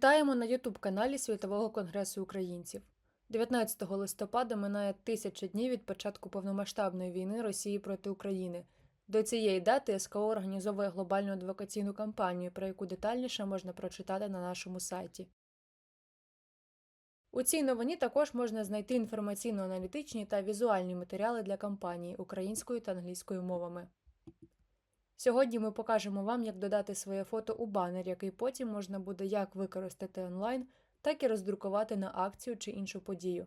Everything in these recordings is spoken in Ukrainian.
Вітаємо на YouTube каналі Світового конгресу українців. 19 листопада минає тисяча днів від початку повномасштабної війни Росії проти України. До цієї дати СКО організовує глобальну адвокаційну кампанію, про яку детальніше можна прочитати на нашому сайті. У цій новині також можна знайти інформаційно-аналітичні та візуальні матеріали для кампанії українською та англійською мовами. Сьогодні ми покажемо вам, як додати своє фото у банер, який потім можна буде як використати онлайн, так і роздрукувати на акцію чи іншу подію.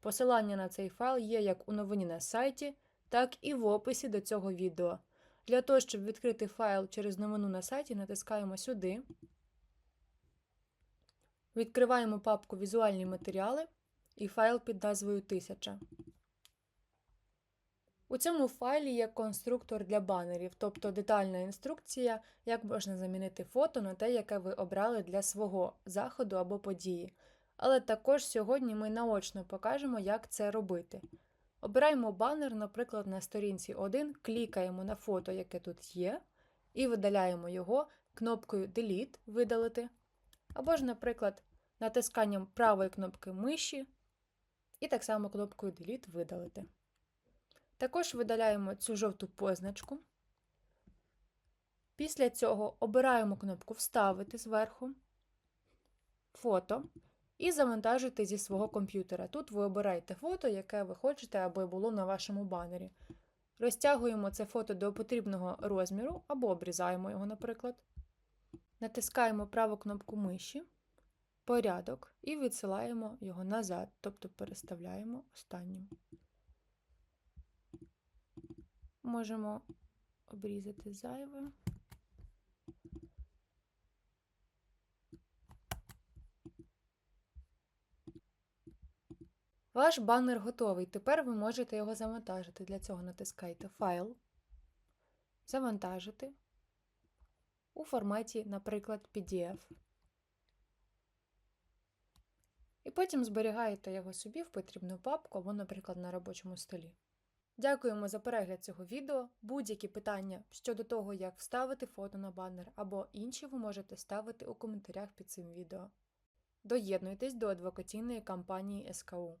Посилання на цей файл є як у новині на сайті, так і в описі до цього відео. Для того, щоб відкрити файл через новину на сайті, натискаємо сюди, відкриваємо папку Візуальні матеріали і файл під назвою 1000. У цьому файлі є конструктор для банерів, тобто детальна інструкція, як можна замінити фото на те, яке ви обрали для свого заходу або події. Але також сьогодні ми наочно покажемо, як це робити. Обираємо банер, наприклад, на сторінці 1, клікаємо на фото, яке тут є, і видаляємо його кнопкою Delete видалити, або ж, наприклад, натисканням правої кнопки миші, і так само кнопкою Delete видалити. Також видаляємо цю жовту позначку. Після цього обираємо кнопку Вставити зверху, фото і завантажуйте зі свого комп'ютера. Тут ви обираєте фото, яке ви хочете, аби було на вашому банері. Розтягуємо це фото до потрібного розміру або обрізаємо його, наприклад. Натискаємо праву кнопку миші, порядок і відсилаємо його назад, тобто переставляємо останнім. Можемо обрізати зайве. Ваш банер готовий. Тепер ви можете його завантажити. Для цього натискайте Файл, Завантажити у форматі, наприклад, PDF. І потім зберігаєте його собі в потрібну папку або, наприклад, на робочому столі. Дякуємо за перегляд цього відео. Будь-які питання щодо того, як вставити фото на банер або інші ви можете ставити у коментарях під цим відео. Доєднуйтесь до адвокаційної кампанії СКУ.